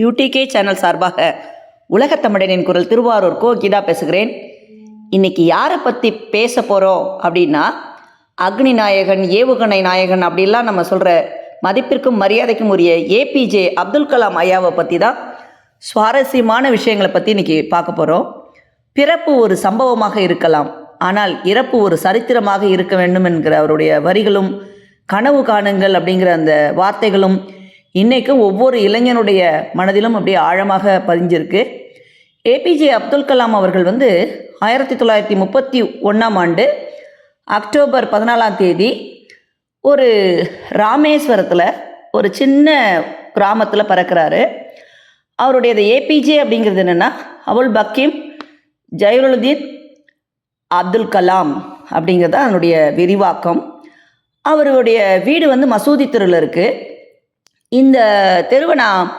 UDK channel சார்பாக உலகத்தமிழனின் குரல் திருவாரூர் கோ கீதா பேசுகிறேன். இன்னைக்கு யாரை பற்றி பேச போகிறோம் அப்படின்னா அக்னி நாயகன் ஏவுகணை நாயகன் அப்படிலாம் நம்ம சொல்கிற மதிப்பிற்கும் மரியாதைக்கும் உரிய ஏபிஜே அப்துல் கலாம் ஐயாவை பற்றி தான் சுவாரஸ்யமான விஷயங்களை பற்றி இன்னைக்கு பார்க்க போகிறோம் பிறப்பு ஒரு சம்பவமாக இருக்கலாம். ஆனால் இறப்பு ஒரு சரித்திரமாக இருக்க வேண்டும் என்கிற அவருடைய வரிகளும் கனவு காணுங்கள் அப்படிங்கிற அந்த வார்த்தைகளும் இன்றைக்கு ஒவ்வொரு இளைஞனுடைய மனதிலும் அப்படியே ஆழமாக பதிஞ்சிருக்கு. ஏபிஜே அப்துல் கலாம் அவர்கள் வந்து ஆயிரத்தி தொள்ளாயிரத்தி முப்பத்தி ஒன்றாம் ஆண்டு அக்டோபர் பதினாலாம் தேதி ஒரு ராமேஸ்வரத்தில் ஒரு சின்ன கிராமத்தில் பிறக்கிறாரு. அவருடைய ஏபிஜே அப்படிங்கிறது என்னென்னா அவுல் பக்கீம் ஜைருலுதீன் அப்துல் கலாம் அப்படிங்கிறது தான் அதனுடைய விரிவாக்கம். அவருடைய வீடு வந்து மசூதி தெருவில் இருக்குது இந்த தெருவை நான்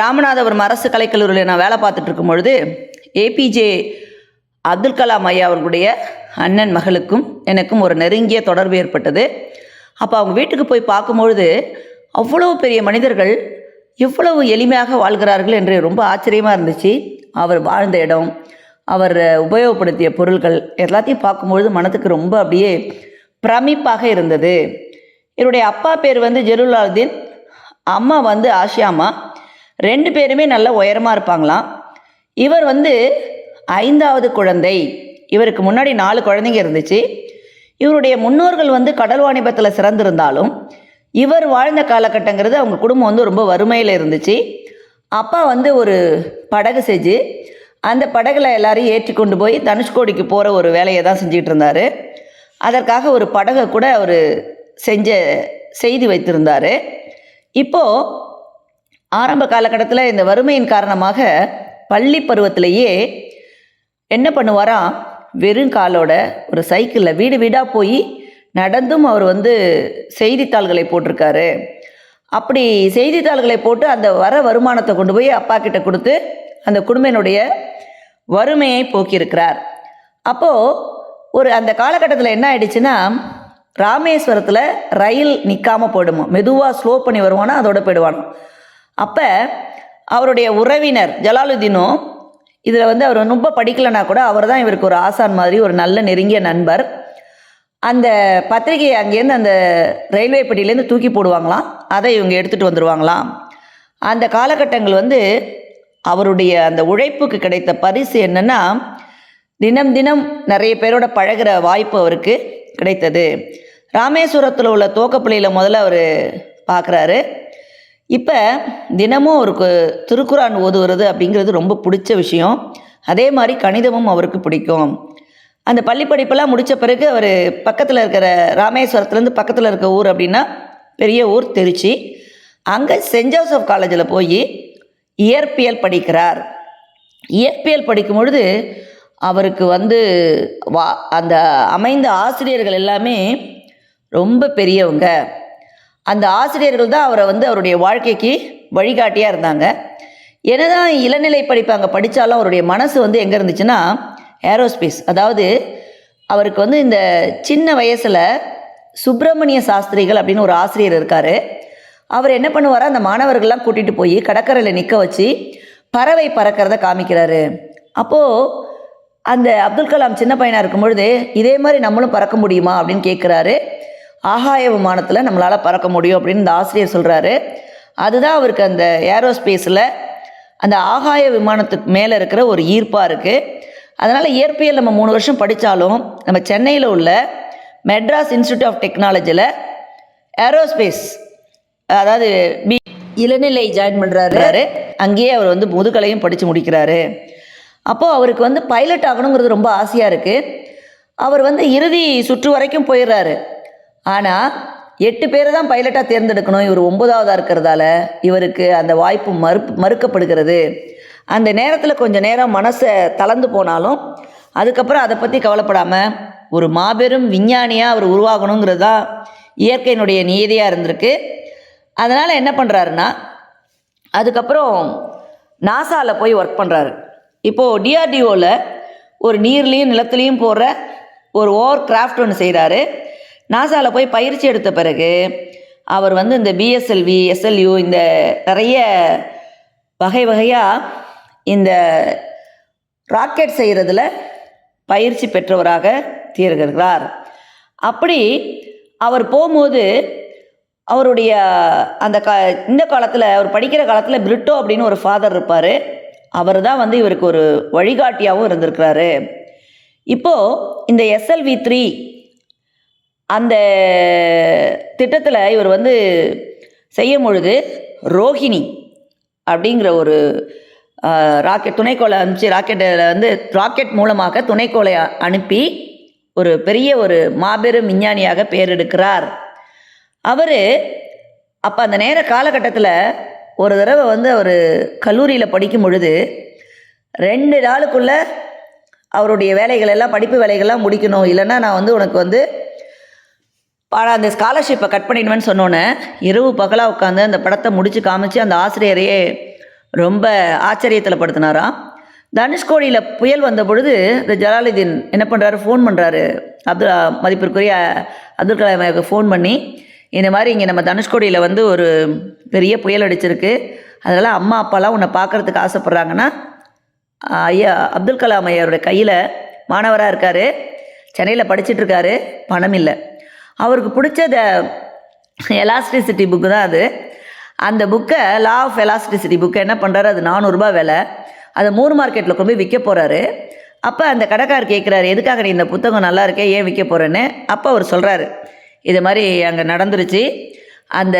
ராமநாதபுரம் அரசு கலைக்கல்லூரியில் நான் வேலை பார்த்துட்டு இருக்கும் பொழுது ஏபிஜே அப்துல் கலாம் ஐயா அவர்களுடைய அண்ணன் மகளுக்கும் எனக்கும் ஒரு நெருங்கிய தொடர்பு ஏற்பட்டது. அப்போ அவங்க வீட்டுக்கு போய் பார்க்கும்பொழுது அவ்வளோ பெரிய மனிதர்கள் எவ்வளவு எளிமையாக வாழ்கிறார்கள் என்று ரொம்ப ஆச்சரியமாக இருந்துச்சு. அவர் வாழ்ந்த இடம் அவர் உபயோகப்படுத்திய பொருள்கள் எல்லாத்தையும் பார்க்கும்பொழுது மனதுக்கு ரொம்ப அப்படியே பிரமிப்பாக இருந்தது. என்னுடைய அப்பா பேர் வந்து ஜெருலாலுதீன் அம்மா வந்து ஆஷியா அம்மா. ரெண்டு பேருமே நல்ல உயரமாக இருப்பாங்களாம். இவர் வந்து ஐந்தாவது குழந்தை. இவருக்கு முன்னாடி நாலு குழந்தைங்க இருந்துச்சு. இவருடைய முன்னோர்கள் வந்து கடல் வாணிபத்தில் சிறந்திருந்தாலும் இவர் வாழ்ந்த காலகட்டங்கிறது அவங்க குடும்பம் வந்து ரொம்ப வறுமையில் இருந்துச்சு. அப்பா வந்து ஒரு படகு செஞ்சு அந்த படகுல எல்லாரையும் ஏற்றி கொண்டு போய் தனுஷ்கோடிக்கு போகிற ஒரு வேலையை தான் செஞ்சுட்டு இருந்தார். அதற்காக ஒரு படகை கூட அவர் செஞ்ச செய்தி வைத்திருந்தார். இப்போது ஆரம்ப காலகட்டத்தில் இந்த வறுமையின் காரணமாக பள்ளி பருவத்திலேயே என்ன பண்ணுவாராம் வெறும் காலோட ஒரு சைக்கிளில் வீடு வீடாக போய் நடந்தும் அவர் வந்து செய்தித்தாள்களை போட்டிருக்காரு. அப்படி செய்தித்தாள்களை போட்டு அந்த வர வருமானத்தை கொண்டு போய் அப்பா கிட்ட கொடுத்து அந்த குடும்பத்தினுடைய வறுமையை போக்கியிருக்கிறார். அப்போது ஒரு அந்த காலகட்டத்தில் என்ன ஆயிடுச்சுன்னா ராமேஸ்வரத்தில் ரயில் நிற்காமல் போயிடுமா? மெதுவாக ஸ்லோ பண்ணி வருவானா? அதோட போயிடுவானோ? அப்போ அவருடைய உறவினர் ஜலாலுதீனும் இதில் வந்து அவர் ரொம்ப படிக்கலைன்னா கூட அவர் தான் இவருக்கு ஒரு ஆசான் மாதிரி ஒரு நல்ல நெருங்கிய நண்பர். அந்த பத்திரிகையை அங்கேருந்து அந்த ரயில்வே பெட்டியிலேருந்து தூக்கி போடுவாங்களாம். அதை இவங்க எடுத்துகிட்டு வந்துடுவாங்களாம் அந்த காலகட்டங்கள் வந்து அவருடைய அந்த உழைப்புக்கு கிடைத்த பரிசு என்னென்னா தினம் தினம் நிறைய பேரோட பழகுற வாய்ப்பு அவருக்கு கிடைத்தது. ராமேஸ்வரத்தில் உள்ள தோக்கப்பள்ளியில் முதல்ல அவர் பார்க்குறாரு இப்போ தினமும் அவருக்கு திருக்குறான் ஓதுவது அப்படிங்கிறது ரொம்ப பிடிச்ச விஷயம். அதே மாதிரி கணிதமும் அவருக்கு பிடிக்கும். அந்த பள்ளி படிப்பெல்லாம் முடித்த பிறகு அவர் பக்கத்தில் இருக்கிற ராமேஸ்வரத்துலேருந்து பக்கத்தில் இருக்க ஊர் அப்படின்னா பெரிய ஊர் திருச்சி. அங்கே சென்ட் ஜோசப் காலேஜில் போய் இயற்பியல் படிக்கிறார். இயற்பியல் படிக்கும் பொழுது அவருக்கு வந்து வா அந்த அமைந்த ஆசிரியர்கள் எல்லாமே ரொம்ப பெரியவங்க. அந்த ஆசிரியர்கள் தான் அவரை வந்து அவருடைய வாழ்க்கைக்கு வழிகாட்டியாக இருந்தாங்க. என்னதான் இளநிலை படிப்பு அங்கே படித்தாலும் அவருடைய மனசு வந்து எங்கே இருந்துச்சுன்னா ஏரோஸ்பேஸ். அதாவது அவருக்கு வந்து இந்த சின்ன வயசில் சுப்பிரமணிய சாஸ்திரிகள் அப்படின்னு ஒரு ஆசிரியர் இருக்கார். அவர் என்ன பண்ணுவாரா அந்த மாணவர்கள்லாம் கூட்டிகிட்டு போய் கடற்கரையில் நிற்க வச்சு பறவை பறக்கிறத காமிக்கிறாரு. அப்போது அந்த அப்துல் கலாம் சின்ன பையனாக இருக்கும் பொழுது இதே மாதிரி நம்மளும் பறக்க முடியுமா அப்படின்னு கேட்குறாரு ஆகாய விமானத்தில் நம்மளால் பறக்க முடியும் அப்படின்னு இந்த ஆசிரியர் சொல்கிறாரு அதுதான் அவருக்கு அந்த ஏரோஸ்பேஸில் அந்த ஆகாய விமானத்துக்கு மேலே இருக்கிற ஒரு ஈர்ப்பாக இருக்குது அதனால் இயற்பியல் நம்ம மூணு வருஷம் படித்தாலும் நம்ம சென்னையில் உள்ள மெட்ராஸ் இன்ஸ்டியூட் ஆஃப் டெக்னாலஜியில் ஏரோஸ்பேஸ் அதாவது பி இளநிலை ஜாயின் பண்ணுறாரு அங்கேயே அவர் வந்து முதுகலையும் படித்து முடிக்கிறாரு. அப்போது அவருக்கு வந்து பைலட் ஆகணுங்கிறது ரொம்ப ஆசையாக இருக்குது அவர் வந்து இறுதி சுற்று வரைக்கும் போயிடுறாரு. ஆனால் எட்டு பேரை தான் பைலட்டாக தேர்ந்தெடுக்கணும். இவர் ஒன்பதாவதாக இருக்கிறதால இவருக்கு அந்த வாய்ப்பு மறுப்பு மறுக்கப்படுகிறது. அந்த நேரத்தில் கொஞ்சம் நேரம் மனசை தளர்ந்து போனாலும் அதுக்கப்புறம் அதை பற்றி கவலைப்படாமல் ஒரு மாபெரும் விஞ்ஞானியாக அவர் உருவாகணுங்கிறது தான் இயற்கையினுடைய நியதியாக இருந்திருக்கு. அதனால் என்ன பண்ணுறாருன்னா அதுக்கப்புறம் நாசாவில் போய் ஒர்க் பண்ணுறாரு இப்போது டிஆர்டிஓவில் ஒரு நீர்லேயும் நிலத்துலேயும் போடுற ஒரு ஓவர் கிராஃப்ட் ஒன்று செய்கிறாரு நாசாவில் போய் பயிற்சி எடுத்த பிறகு அவர் வந்து இந்த பிஎஸ்எல்வி எஸ்எல்யூ இந்த நிறைய வகை வகையாக இந்த ராக்கெட் செய்கிறதுல பயிற்சி பெற்றவராக தீர்கிறார். அப்படி அவர் போகும்போது அவருடைய அந்த கா இந்த காலத்தில் அவர் படிக்கிற காலத்தில் பிரிட்டோ அப்படின்னு ஒரு ஃபாதர் இருப்பார். அவர் தான் வந்து இவருக்கு ஒரு வழிகாட்டியாகவும் இருந்திருக்கிறாரு. இப்போது இந்த எஸ்எல்வி த்ரீ அந்த திட்டத்தில் இவர் வந்து செய்யும் பொழுது ரோஹிணி அப்படிங்கிற ஒரு ராக்கெட் துணைக்கோளை அனுப்பிச்சு ராக்கெட்டில் வந்து ராக்கெட் மூலமாக துணைக்கோளை அனுப்பி ஒரு பெரிய ஒரு மாபெரும் விஞ்ஞானியாக பேர் எடுக்கிறார் அவர் அப்போ அந்த நேர காலகட்டத்தில் ஒரு தடவை வந்து அவர் கல்லூரியில் படிக்கும் பொழுது ரெண்டு நாளுக்குள்ளே அவருடைய வேலைகள் எல்லாம் படிப்பு வேலைகள்லாம் முடிக்கணும். இல்லைன்னா நான் வந்து உனக்கு வந்து பா- அந்த ஸ்காலர்ஷிப்பை கட் பண்ணிடுவேன்னு சொன்னோன்னே இரவு பகலாக உட்காந்து அந்த படத்தை முடித்து காமிச்சு அந்த ஆசிரியரையே ரொம்ப ஆச்சரியத்தில் படுத்தினாராம் தனுஷ்கோடியில் புயல் வந்த பொழுது இந்த ஜலாலுதீன் என்ன பண்ணுறாரு ஃபோன் பண்ணுறாரு அப்துல் மதிப்பிற்குரிய அப்துல் கலாம் ஃபோன் பண்ணி இந்த மாதிரி இங்கே நம்ம தனுஷ்கோடியில் வந்து ஒரு பெரிய புயல் அடிச்சிருக்கு. அதனால் அம்மா அப்பாலாம் உன்னை பார்க்கறதுக்கு ஆசைப்பட்றாங்கன்னா ஐயா அப்துல் கலாம் ஐயாருடைய கையில் மாணவராக இருக்கார். சென்னையில் படிச்சுட்ருக்காரு பணம் இல்லை. அவருக்கு பிடிச்ச எலாஸ்டிசிட்டி புக்கு தான் அது. அந்த புக்கை லா ஆஃப் எலாஸ்டிசிட்டி புக்கை என்ன பண்ணுறாரு அது நானூறுரூபா விலை. அதை மூணு மார்க்கெட்டில் கொண்டு போய் விற்க போகிறாரு அப்போ அந்த கடைக்காரர் கேட்குறாரு எதுக்காக நீ இந்த புத்தகம் நல்லா இருக்கே? ஏன் விற்க போகிறேன்னு அப்போ அவர் சொல்கிறாரு இது மாதிரி அங்கே நடந்துருச்சு. அந்த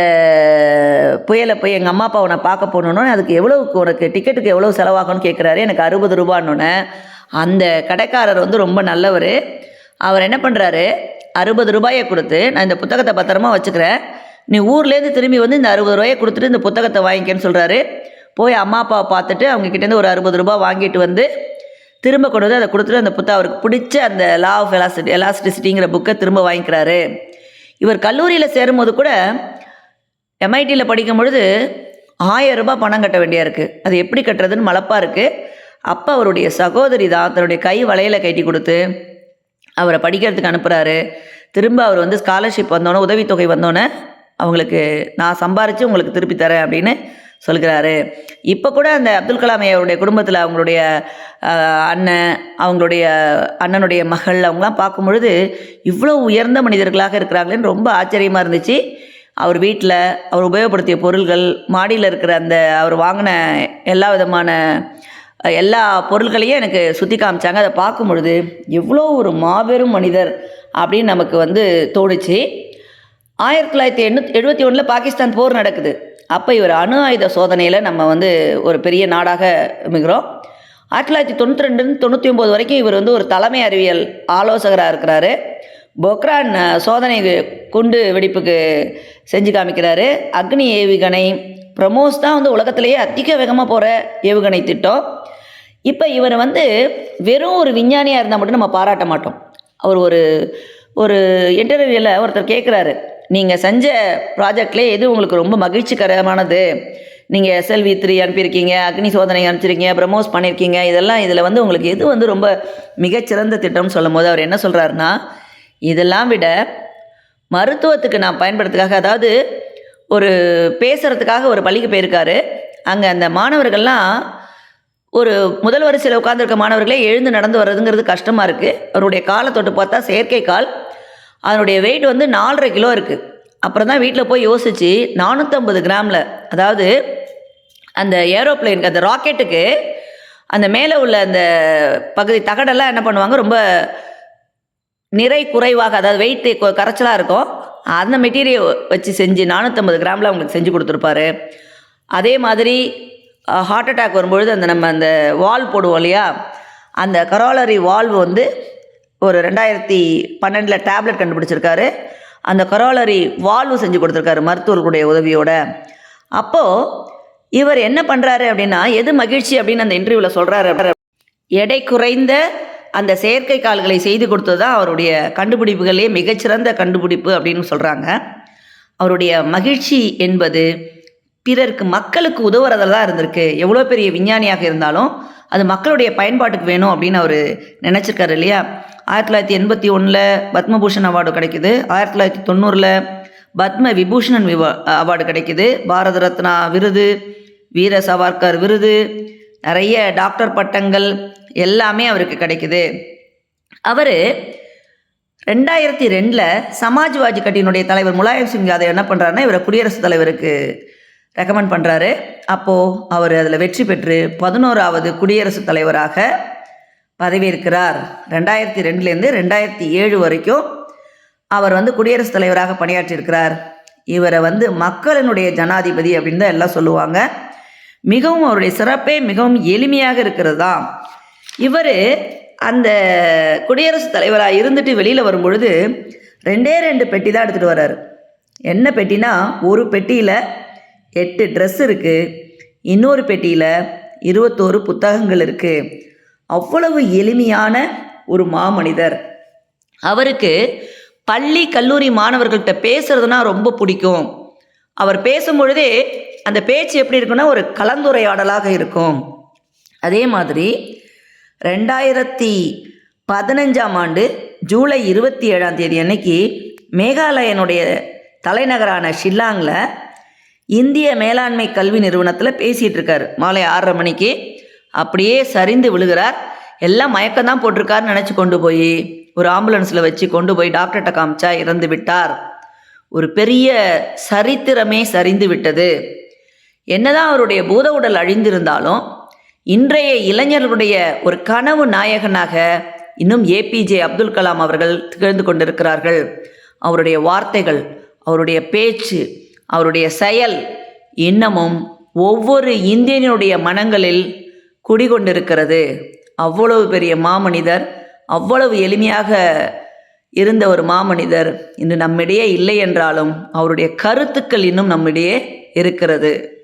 புயலை போய் எங்கள் அம்மா அப்பா உன்னை பார்க்க போகணுன்னு அதுக்கு எவ்வளோ உனக்கு டிக்கெட்டுக்கு எவ்வளோ செலவாகும்னு கேட்குறாரு எனக்கு அறுபது ரூபான்னு அந்த கடைக்காரர் வந்து ரொம்ப நல்லவர். அவர் என்ன பண்ணுறாரு அறுபது ரூபாயை கொடுத்து நான் இந்த புத்தகத்தை பத்திரமா வச்சுக்கிறேன். நீ ஊர்லேருந்து திரும்பி வந்து இந்த அறுபது ரூபாயை கொடுத்துட்டு இந்த புத்தகத்தை வாங்கிக்கன்னு சொல்கிறாரு போய் அம்மா அப்பாவை பார்த்துட்டு அவங்க கிட்டேருந்து ஒரு அறுபது ரூபாய் வாங்கிட்டு வந்து திரும்ப கொண்டு வந்து அதை கொடுத்துட்டு அந்த புத்தகம் அவருக்கு பிடிச்ச அந்த லா ஆஃப் எலாஸ்டி எலாஸ்டிசிட்டிங்கிற புக்கை திரும்ப வாங்கிக்கிறாரு. இவர் கல்லூரியில் சேரும்போது கூட எம்ஐடியில் படிக்கும் பொழுது ஆயிரம் ரூபாய் பணம் கட்ட வேண்டியா இருக்குது அது எப்படி கட்டுறதுன்னு மலப்பாக இருக்குது அப்போ அவருடைய சகோதரி தான் தன்னுடைய கை வளையலை கட்டி கொடுத்து அவரை படிக்கிறதுக்கு அனுப்புகிறாரு திரும்ப அவர் வந்து ஸ்காலர்ஷிப் வந்தோன்னே உதவித்தொகை வந்தோன்னே அவங்களுக்கு நான் சம்பாரித்து உங்களுக்கு திருப்பி தரேன் அப்படின்னு சொல்கிறாரு. இப்போ கூட அந்த அப்துல் கலாம் அவருடைய குடும்பத்தில் அவங்களுடைய அண்ணன் அவங்களுடைய அண்ணனுடைய மகள் அவங்களாம் பார்க்கும்பொழுது இவ்வளோ உயர்ந்த மனிதர்களாக இருக்கிறாங்களேன்னு ரொம்ப ஆச்சரியமாக இருந்துச்சு. அவர் வீட்டில் அவர் உபயோகப்படுத்திய பொருள்கள் மாடியில் இருக்கிற அந்த அவர் வாங்கின எல்லா விதமான எல்லா பொருள்களையும் எனக்கு சுற்றி காமிச்சாங்க. அதை பார்க்கும் பொழுது எவ்வளோ ஒரு மாபெரும் மனிதர் அப்படின்னு நமக்கு வந்து தோணுச்சு. ஆயிரத்தி தொள்ளாயிரத்தி எண்ணூத் எழுபத்தி ஒன்றில் பாகிஸ்தான் போர் நடக்குது. அப்போ இவர் அணு ஆயுத சோதனையில் நம்ம வந்து ஒரு பெரிய நாடாக மிகிறோம். ஆயிரத்தி தொள்ளாயிரத்தி தொண்ணூற்றி ரெண்டுன்னு தொண்ணூற்றி ஒம்பது வரைக்கும் இவர் வந்து ஒரு தலைமை அறிவியல் ஆலோசகராக இருக்கிறாரு. பொக்ரான் சோதனை குண்டு வெடிப்புக்கு செஞ்சு காமிக்கிறாரு. அக்னி ஏவுகணை பிரமோஸ் தான் வந்து உலகத்திலேயே அதிக வேகமாக போகிற ஏவுகணை திட்டம். இப்போ இவர் வந்து வெறும் ஒரு விஞ்ஞானியாக இருந்தால் மட்டும் நம்ம பாராட்ட மாட்டோம். அவர் ஒரு ஒரு இன்டர்வியூவில் ஒருத்தர் கேட்குறாரு நீங்கள் செஞ்ச ப்ராஜெக்ட்லேயே எது உங்களுக்கு ரொம்ப மகிழ்ச்சிகரமானது? நீங்கள் எஸ்எல்வி த்ரீ அனுப்பியிருக்கீங்க அக்னி சோதனை அனுப்பிச்சிருக்கீங்க பிரமோஸ் பண்ணியிருக்கீங்க. இதெல்லாம் இதில் வந்து உங்களுக்கு எது வந்து ரொம்ப மிகச்சிறந்த திட்டம்னு சொல்லும் போது அவர் என்ன சொல்கிறாருன்னா இதெல்லாம் விட மருத்துவத்துக்கு நான் பயன்படுத்துக்காக அதாவது ஒரு பேசுகிறதுக்காக ஒரு பள்ளிக்கு போயிருக்காரு. அங்கே அந்த மாணவர்கள்லாம் ஒரு முதல் வரிசையில் உட்காந்துருக்க மாணவர்களே எழுந்து நடந்து வர்றதுங்கிறது கஷ்டமாக இருக்குது அவருடைய காலை தொட்டு பார்த்தா செயற்கை கால். அதனுடைய வெயிட் வந்து நாலரை கிலோ இருக்குது அப்புறம் தான் வீட்டில் போய் யோசித்து நானூற்றம்பது கிராமில் அதாவது அந்த ஏரோப்ளேனுக்கு அந்த ராக்கெட்டுக்கு அந்த மேலே உள்ள அந்த பகுதி தகடெல்லாம் என்ன பண்ணுவாங்க? ரொம்ப நிறை குறைவாக அதாவது வெயிட் கரைச்சலாக இருக்கும். அந்த மெட்டீரியல் வச்சு செஞ்சு நானூற்றம்பது கிராமில் அவங்களுக்கு செஞ்சு கொடுத்துருப்பாரு. அதே மாதிரி ஹார்ட் அட்டாக் வரும்பொழுது அந்த நம்ம அந்த வால் போடுவோம் இல்லையா? அந்த கரோலரி வால்வ் வந்து ஒரு ரெண்டாயிரத்தி பன்னெண்டில் டேப்லெட் கண்டுபிடிச்சிருக்காரு. அந்த கரோலரி வால்வு செஞ்சு கொடுத்துருக்காரு மருத்துவர்களுடைய உதவியோட. அப்போது இவர் என்ன பண்ணுறாரு அப்படின்னா எது மகிழ்ச்சி அப்படின்னு அந்த இன்டர்வியூவில் சொல்கிறாரு எடை குறைந்த அந்த செயற்கை கால்களை செய்து கொடுத்தது தான் அவருடைய கண்டுபிடிப்புகளே மிகச்சிறந்த கண்டுபிடிப்பு அப்படின்னு சொல்கிறாங்க அவருடைய மகிழ்ச்சி என்பது பிறருக்கு மக்களுக்கு உதவுறதில் தான் இருந்திருக்கு. எவ்வளோ பெரிய விஞ்ஞானியாக இருந்தாலும் அது மக்களுடைய பயன்பாட்டுக்கு வேணும் அப்படின்னு அவர் நினச்சிருக்காரு இல்லையா? ஆயிரத்தி தொள்ளாயிரத்தி எண்பத்தி ஒன்றில் பத்மபூஷன் அவார்டு கிடைக்குது. ஆயிரத்தி தொள்ளாயிரத்தி தொண்ணூறில் பத்ம விபூஷணன் விவா அவார்டு கிடைக்குது. பாரத ரத்னா விருது வீர சவார்கர் விருது நிறைய டாக்டர் பட்டங்கள் எல்லாமே அவருக்கு கிடைக்குது. அவர் ரெண்டாயிரத்தி ரெண்டில் சமாஜ்வாதி கட்சியினுடைய தலைவர் முலாயம் சிங் யாதவ் என்ன பண்ணுறாருன்னா இவரை குடியரசுத் தலைவருக்கு ரெக்கமெண்ட் பண்ணுறாரு அப்போது அவர் அதில் வெற்றி பெற்று பதினோராவது குடியரசுத் தலைவராக பதவியேற்கிறார். ரெண்டாயிரத்தி ரெண்டுலேருந்து ரெண்டாயிரத்தி ஏழு வரைக்கும் அவர் வந்து குடியரசுத் தலைவராக பணியாற்றியிருக்கிறார். இவரை வந்து மக்களினுடைய ஜனாதிபதி அப்படின்னு தான் எல்லாம் சொல்லுவாங்க. மிகவும் அவருடைய சிறப்பே மிகவும் எளிமையாக இருக்கிறது தான் இவர் அந்த குடியரசுத் தலைவராக இருந்துட்டு வெளியில் வரும்பொழுது ரெண்டே ரெண்டு பெட்டி தான் எடுத்துகிட்டு வர்றாரு. என்ன பெட்டினா ஒரு பெட்டியில் எட்டு ட்ரெஸ் இருக்குது இன்னொரு பெட்டியில் இருபத்தோரு புத்தகங்கள் இருக்குது அவ்வளவு எளிமையான ஒரு மாமனிதர். அவருக்கு பள்ளி கல்லூரி மாணவர்கள்கிட்ட பேசுறதுனா ரொம்ப பிடிக்கும். அவர் பேசும்பொழுதே அந்த பேச்சு எப்படி இருக்குன்னா ஒரு கலந்துரையாடலாக இருக்கும். அதே மாதிரி ரெண்டாயிரத்தி பதினஞ்சாம் ஆண்டு ஜூலை இருபத்தி ஏழாம் தேதி அன்னைக்கு மேகாலயனுடைய தலைநகரான ஷில்லாங்கில் இந்திய மேலாண்மை கல்வி நிறுவனத்தில் பேசிகிட்டு இருக்கார். மாலை ஆறரை மணிக்கு. அப்படியே சரிந்து விழுகிறார். எல்லாம் மயக்கம் தான் போட்டிருக்காருன்னு நினச்சி கொண்டு போய் ஒரு ஆம்புலன்ஸில் வச்சு கொண்டு போய் டாக்டர்கிட்ட காமிச்சா இறந்து விட்டார். ஒரு பெரிய சரித்திரமே சரிந்து விட்டது. என்னதான் அவருடைய பூத உடல் அழிந்திருந்தாலும் இன்றைய இளைஞர்களுடைய ஒரு கனவு நாயகனாக இன்னும் ஏபிஜே அப்துல் கலாம் அவர்கள் திகழ்ந்து கொண்டிருக்கிறார்கள். அவருடைய வார்த்தைகள் அவருடைய பேச்சு அவருடைய செயல் இன்னமும் ஒவ்வொரு இந்தியனுடைய மனங்களில் குடிகொண்டிருக்கிறது. அவ்வளவு பெரிய மாமனிதர் அவ்வளவு எளிமையாக இருந்த ஒரு மாமனிதர் இன்று நம்மிடையே இல்லை என்றாலும் அவருடைய கருத்துக்கள் இன்னும் நம்மிடையே இருக்கிறது.